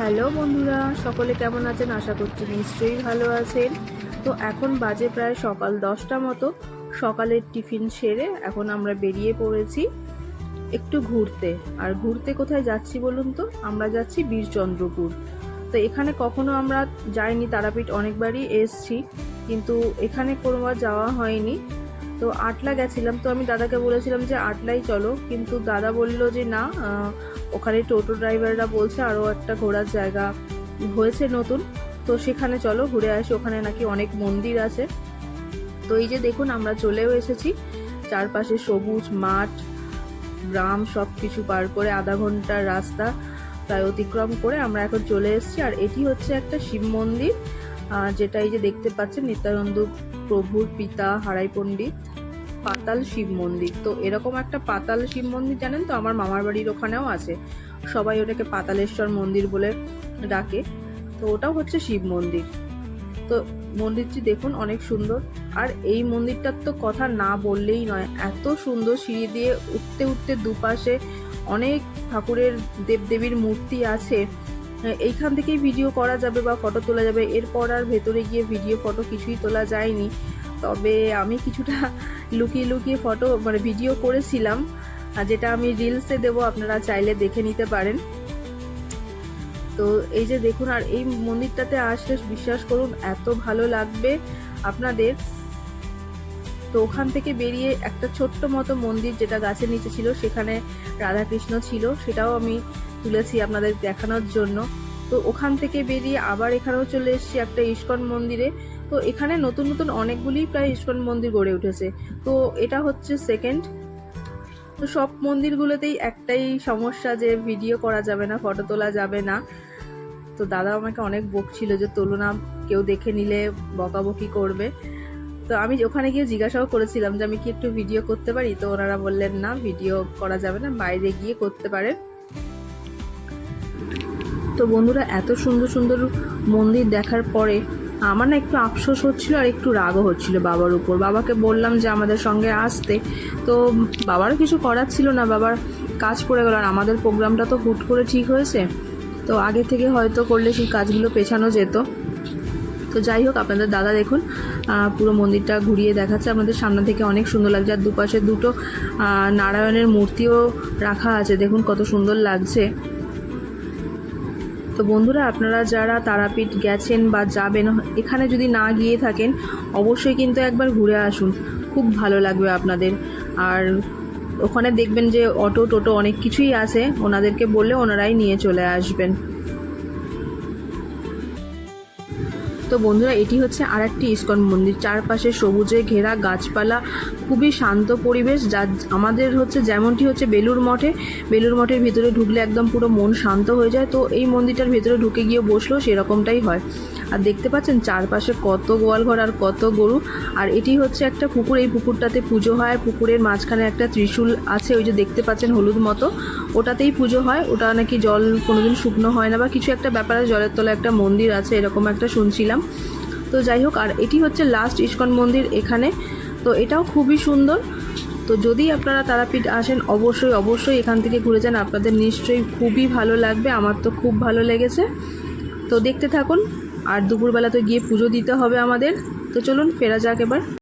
Hello বন্ধুরা, সকলে কেমন আছেন? আশা করছি নিশ্চয়ই ভালো আছেন। তো এখন বাজে প্রায় সকাল দশটা মতো। সকালের টিফিন সেরে এখন আমরা বেরিয়ে পড়েছি একটু ঘুরতে। আর ঘুরতে কোথায় যাচ্ছি বলুন তো? আমরা যাচ্ছি বীরচন্দ্রপুর। তো এখানে কখনো আমরা যাইনি, তারাপীঠ অনেকবারই এসছি। কিন্তু এখানে কোনোবার যাওয়া হয়নি। তো আটলা গেছিলাম। তো আমি দাদাকে বলেছিলাম যে, আটলাই চলো। কিন্তু দাদা বলল যে, না ওখানে টোটো ড্রাইভাররা বলছে আরও একটা ঘোরার জায়গা হয়েছে নতুন। তো সেখানে চলো, ঘুরে আসি। ওখানে নাকি অনেক মন্দির আছে। তো এই যে দেখুন, আমরা চলেও এসেছি। চারপাশে সবুজ মাঠ, গ্রাম সব কিছু পার করে আধা ঘণ্টার রাস্তা প্রায় অতিক্রম করে আমরা এখন চলে এসেছি। আর এটি হচ্ছে একটা শিব মন্দির। যেটা এই যে দেখতে পাচ্ছেন, নিত্যানন্দ প্রভুর পিতা হারাই পণ্ডিত, পাতাল শিব মন্দির। তো এরকম একটা পাতাল শিব মন্দির জানেন তো? আমার মামার বাড়ির ওখানেও আছে। সবাই ওটাকে পাতালেশ্বর মন্দির বলে ডাকে। তো ওটাও হচ্ছে শিব মন্দির। তো মন্দিরটি দেখুন, অনেক সুন্দর। আর এই মন্দিরটার তো কথা না বললেই নয়, এত সুন্দর সিঁড়ি দিয়ে উঠতে উঠতে দুপাশে অনেক ঠাকুরের দেবদেবীর মূর্তি আছে। এইখান থেকেই ভিডিও করা যাবে বা ফটো তোলা যাবে। এরপর আর ভেতরে গিয়ে ভিডিও ফটো কিছুই তোলা যায়নি। তবে আমি কিছুটা লুকিয়ে লুকিয়ে ফটো মানে ভিডিও করেছিলাম। আর যেটা আমি রিলসে দেবো, আপনারা চাইলে দেখে নিতে পারেন। তো এই যে দেখুন, আর এই মন্দিরটাতে আসলে বিশ্বাস করুন, এত ভালো লাগবে আপনাদের। তো ওখান থেকে বেরিয়ে একটা ছোট্ট মতো মন্দির যেটা গাছের নিচে ছিল, সেখানে রাধাকৃষ্ণ ছিল। সেটাও আমি তুলেছি আপনাদের দেখানোর জন্য। তো ওখান থেকে বেরিয়ে আবার এখানেও চলে এসেছি একটা ইস্কন মন্দিরে। তো এখানে নতুন নতুন অনেকগুলি প্রায় ইস্কন মন্দির গড়ে উঠেছে। তো এটা হচ্ছে সেকেন্ড তো সব মন্দিরগুলোতেই একটাই সমস্যা যে ভিডিও করা যাবে না ফটো তোলা যাবে না। তো দাদা আমাকে অনেক বকছিল যে তোলো না কেউ দেখে নিলে বকাবকি করবে। তো আমি ওখানে গিয়ে জিজ্ঞাসাও করেছিলাম যে আমি কি একটু ভিডিও করতে পারি? তো ওনারা বললেন, না ভিডিও করা যাবে না, বাইরে গিয়ে করতে পারে তো বন্ধুরা, এত সুন্দর সুন্দর মন্দির দেখার পরে আমার না একটু আফসোস হচ্ছিল আর একটু রাগও হচ্ছিল বাবার উপর। বাবাকে বললাম যে আমাদের সঙ্গে আসতে। তো বাবারও কিছু করার ছিল না, বাবার কাজ পড়ে গেল আর আমাদের প্রোগ্রামটা তো হুট করে ঠিক হয়েছে। তো আগে থেকে হয়তো করলে সেই কাজগুলো পেছানো যেত। তো যাই হোক, আপনাদের দাদা দেখুন পুরো মন্দিরটা ঘুরিয়ে দেখাচ্ছে। আমাদের সামনে থেকে অনেক সুন্দর লাগছে। আর দুপাশে দুটো নারায়ণের মূর্তিও রাখা আছে। দেখুন কত সুন্দর লাগছে। তো বন্ধুরা, আপনারা যারা তারাপীঠ গেছেন বা যাবেন, এখানে যদি না গিয়ে থাকেন, অবশ্যই কিন্তু একবার ঘুরে আসুন। খুব ভালো লাগবে আপনাদের। আর ওখানে দেখবেন যে অটো টোটো অনেক কিছুই আছে। ওনাদেরকে বললে ওনারাই নিয়ে চলে আসবেন। তো বন্ধুরা, এটি হচ্ছে আর একটি ইস্কন মন্দির। চারপাশে সবুজে ঘেরা গাছপালা, খুবই শান্ত পরিবেশ, যা আমাদের হচ্ছে যেমনটি হচ্ছে বেলুর মঠে। বেলুর মঠের ভিতরে ঢুকলে একদম পুরো মন শান্ত হয়ে যায়। তো এই মন্দিরটার ভিতরে ঢুকে গিয়ে বসলেও সেরকমটাই হয়। আর দেখতে পাচ্ছেন, চারপাশে কত গোয়ালঘর আর কত গরু। আর এটি হচ্ছে একটা পুকুর। এই পুকুরটাতে পুজো হয়। পুকুরের মাঝখানে একটা ত্রিশূল আছে, ওই যে দেখতে পাচ্ছেন হলুদ মতো। ওটাতেই পুজো হয়। ওটা নাকি জল কোনোদিন শুকনো হয় না বা কিছু একটা ব্যাপারে জলের তলায় একটা মন্দির আছে, এরকম একটা শুনছিলাম। তো যাই হোক, আর এটি হচ্ছে লাস্ট ইস্কন মন্দির এখানে। তো এটাও খুবই সুন্দর। তো যদি আপনারা তারাপীঠ আসেন, অবশ্যই অবশ্যই এখান থেকে ঘুরে যান। আপনাদের নিশ্চয়ই খুবই ভালো লাগবে। আমার তো খুব ভালো লেগেছে। তো দেখতে থাকুন। আর দুপুরবেলা তো গিয়ে পুজো দিতে হবে আমাদের। তো চলুন, ফেরা যাক এবার।